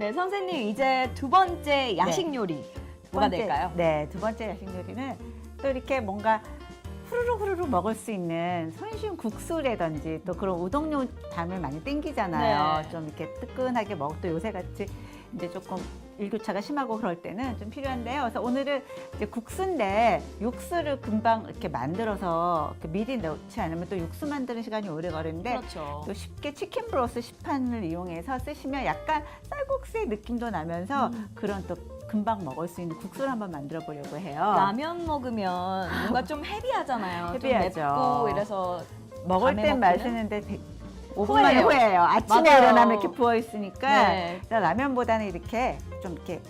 네, 선생님 이제 두 번째 야식 요리 뭐가 번째, 될까요? 네, 두 번째 야식 요리는 또 이렇게 뭔가 후루룩 후루룩 먹을 수 있는 손쉬운 국수라든지 또 그런 우동용 담을 많이 땡기잖아요. 네. 좀 이렇게 뜨끈하게 먹, 또 요새 같이 이제 조금 일교차가 심하고 그럴 때는 좀 필요한데요. 그래서 오늘은 이제 국수인데 육수를 금방 이렇게 만들어서 이렇게 미리 넣지 않으면 또 육수 만드는 시간이 오래 걸리는데 그렇죠. 또 쉽게 치킨 브로스 시판을 이용해서 쓰시면 약간 쌀국수의 느낌도 나면서 음. 그런 또 금방 먹을 수 있는 국수를 한번 만들어 보려고 해요. 라면 먹으면 뭔가 좀 헤비하잖아요. 헤비하죠. 좀 맵고 이래서 먹을 땐? 마시는데 5분 만에 후회해요. 후회해요. 아침에 맞아요. 일어나면 이렇게 부어 있으니까 네. 라면보다는 이렇게 좀 이렇게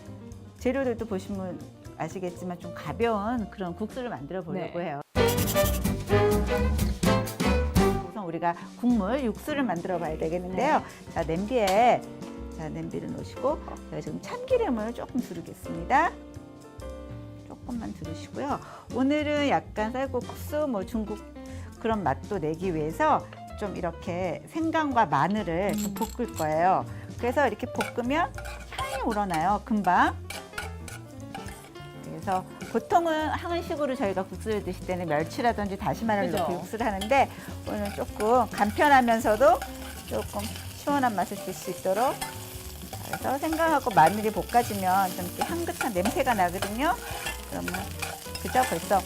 재료들도 보시면 아시겠지만 좀 가벼운 그런 국수를 만들어 보려고 네. 해요. 우선 우리가 국물 육수를 만들어 봐야 되겠는데요. 네. 자 냄비에 자 냄비를 놓으시고 제가 지금 참기름을 조금 두르겠습니다. 조금만 두르시고요. 오늘은 약간 쌀국수 뭐 중국 그런 맛도 내기 위해서 좀 이렇게 생강과 마늘을 좀 볶을 거예요. 그래서 이렇게 볶으면 향이 우러나요. 금방. 그래서 보통은 한식으로 저희가 국수를 드실 때는 멸치라든지 다시마를 그죠. 넣고 육수를 하는데 오늘 조금 간편하면서도 조금 시원한 맛을 줄 수 있도록 자, 그래서 생강하고 마늘이 볶아지면 좀 이렇게 향긋한 냄새가 나거든요. 그러면 그죠? 벌써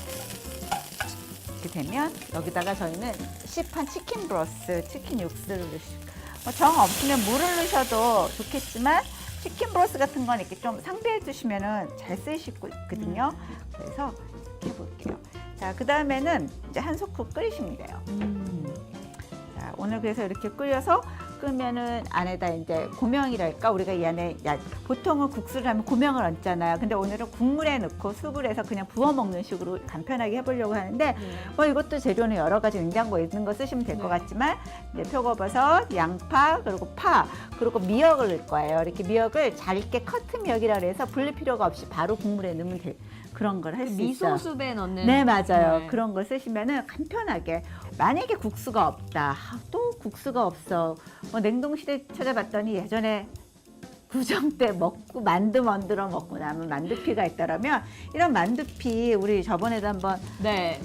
이렇게 되면 여기다가 저희는 시판 치킨 브로스, 치킨 육수를 넣으시고 뭐정 없으면 물을 넣으셔도 좋겠지만 치킨 브로스 같은 건 이렇게 좀 상비해 두시면은 잘 쓰이시거든요. 그래서 이렇게 해볼게요. 자, 그 다음에는 이제 한 소쿠 끓이시면 돼요. 자, 오늘 그래서 이렇게 끓여서 끄면은 안에다 이제 고명이랄까 우리가 이 안에 야, 보통은 국수를 하면 고명을 얹잖아요. 근데 오늘은 국물에 넣고 수불 해서 그냥 부어 먹는 식으로 간편하게 해보려고 하는데 네. 뭐 이것도 재료는 여러 가지 냉장고에 있는 거 쓰시면 될것 네. 같지만 이제 표고버섯, 양파 그리고 파 그리고 미역을 넣을 거예요. 이렇게 미역을 잘게 커트 미역이라 그래서 불릴 필요가 없이 바로 국물에 넣으면 돼. 그런 걸 할 수 있어요. 그 미소숲에 넣는 네 맞아요. 네. 그런 걸 쓰시면은 간편하게 만약에 국수가 없다. 아, 또 국수가 없어. 뭐 냉동실에 찾아봤더니 예전에 구정 때 먹고 만두 만들어 먹고 남은 만두피가 있다라면 이런 만두피 우리 저번에도 한번 네.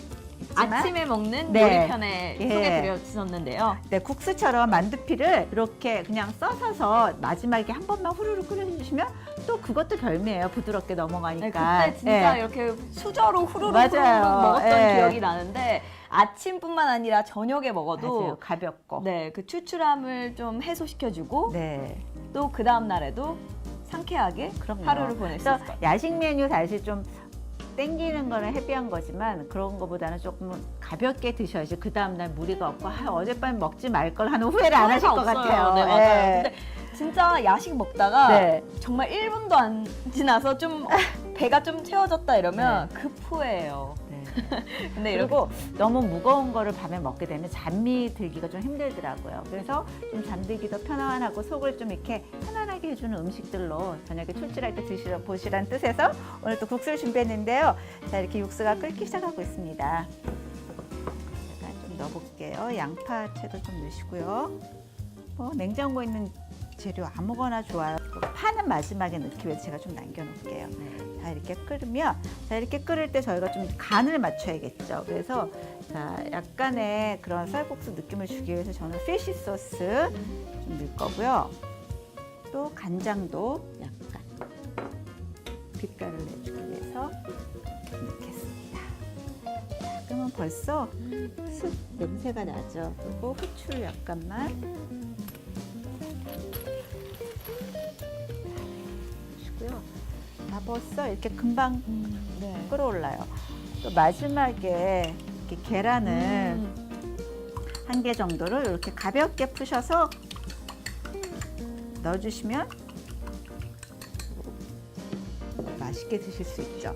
있지만 아침에 먹는 네. 요리편에 예. 소개드렸었는데요. 네, 국수처럼 만두피를 이렇게 그냥 써서서 마지막에 한 번만 후루룩 끓여주시면 또 그것도 별미예요. 부드럽게 네, 넘어가니까. 그때 진짜 예. 이렇게 수저로 후루룩 맞아요. 후루룩 먹었던 예. 기억이 나는데 아침뿐만 아니라 저녁에 먹어도 맞아요. 가볍고. 네, 그 추출함을 좀 해소시켜주고 네. 또 그 다음 날에도 상쾌하게 그럼요. 하루를 보낼 수 그래서 있을 것 같아요. 야식 메뉴 사실 좀 땡기는 거는 헤비한 거지만 그런 거보다는 조금 가볍게 드셔야지 그 다음날 무리가 없고 아, 어젯밤에 먹지 말 걸 하는 후회를 안 하실 것 없어요. 같아요. 네, 맞아요. 예. 근데 진짜 야식 먹다가 네. 정말 1분도 안 지나서 좀 배가 좀 채워졌다 이러면 급 후회예요. 네. 근데 이렇게 그리고 너무 무거운 거를 밤에 먹게 되면 잠이 들기가 좀 힘들더라고요. 그래서 좀 잠들기도 편안하고 속을 좀 이렇게 편안하게 해주는 음식들로 저녁에 출출할 때 드시러 보시란 뜻에서 오늘 또 국수를 준비했는데요. 자 이렇게 육수가 끓기 시작하고 있습니다. 제가 좀 넣어볼게요. 양파채도 좀 넣으시고요. 뭐 냉장고에 있는 재료 아무거나 좋아요. 그 파는 마지막에 넣기 위해서 제가 좀 남겨놓을게요. 자 이렇게 끓으면 자 이렇게 끓을 때 저희가 좀 간을 맞춰야겠죠. 그래서 자 약간의 그런 쌀국수 느낌을 주기 위해서 저는 피쉬 소스 좀 넣을 거고요. 또 간장도 약간 빛깔을 내주기 위해서 넣겠습니다. 자, 그러면 벌써 쑥 냄새가 나죠. 그리고 후추를 약간만 주시고요. 아 벌써 이렇게 금방 네. 끓어올라요. 또 마지막에 이렇게 계란을 음, 한 개 정도를 이렇게 가볍게 푸셔서 넣어주시면 맛있게 드실 수 있죠.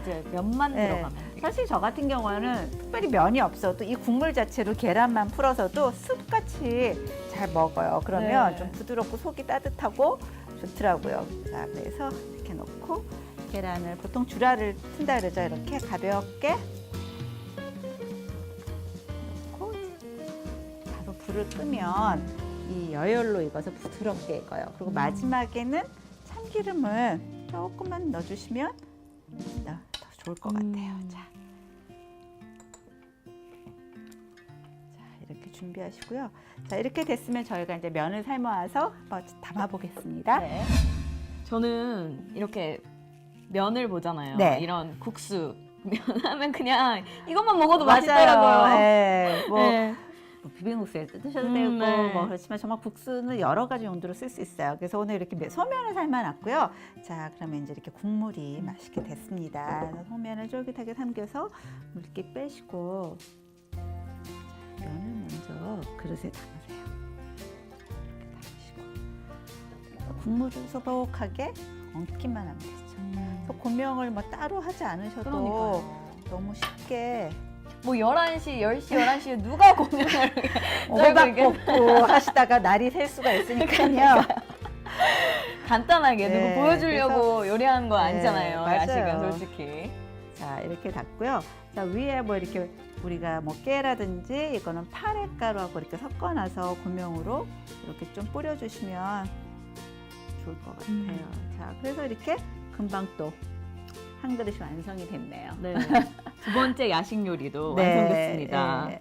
이제 면만 네. 들어가면. 사실 저 같은 경우는 특별히 면이 없어도 이 국물 자체로 계란만 풀어서도 숲같이 잘 먹어요. 그러면 네. 좀 부드럽고 속이 따뜻하고 좋더라고요. 자, 그래서 이렇게 넣고 계란을 보통 주라를 튼다 그러죠. 이렇게 가볍게 넣고 바로 불을 끄면 이 여열로 익어서 부드럽게 익어요. 그리고 음. 마지막에는 참기름을 조금만 넣어주시면 더 좋을 것 같아요. 음. 자. 자, 이렇게 준비하시고요. 자, 이렇게 됐으면 저희가 이제 면을 삶아서 한번 담아 보겠습니다. 네. 저는 이렇게 면을 보잖아요. 네. 이런 국수 면 하면 그냥 이것만 먹어도 맞아요. 맛있더라고요. 네, 뭐, 네. 뭐 비빔국수에 드셔도 음, 되고 네. 뭐 그렇지만 정말 국수는 여러 가지 용도로 쓸 수 있어요. 그래서 오늘 이렇게 매- 소면을 삶아놨고요. 자, 그러면 이제 이렇게 국물이 맛있게 됐습니다. 소면을 쫄깃하게 삼겨서 물기 빼시고 자, 면을 먼저 그릇에 담으세요. 이렇게 담으시고 국물을 소복하게 얹기만 하면 되죠. 그래서 고명을 뭐 따로 하지 않으셔도 그러니까요. 너무 쉽게 뭐 11시, 10시, 11시에 누가 공연을 오박 볶고 하시다가 날이 셀 수가 있으니까요. 간단하게 네, 누구 보여주려고 요리하는 거 네, 아니잖아요. 맞아요. 야식은 솔직히. 자 이렇게 닫고요. 자 위에 뭐 이렇게 우리가 뭐 깨라든지 이거는 파래가루하고 이렇게 섞어놔서 고명으로 이렇게 좀 뿌려주시면 좋을 것 같아요. 음. 자 그래서 이렇게 금방 또 한 그릇이 완성이 됐네요. 네. 두 번째 야식 요리도 네, 완성됐습니다. 네.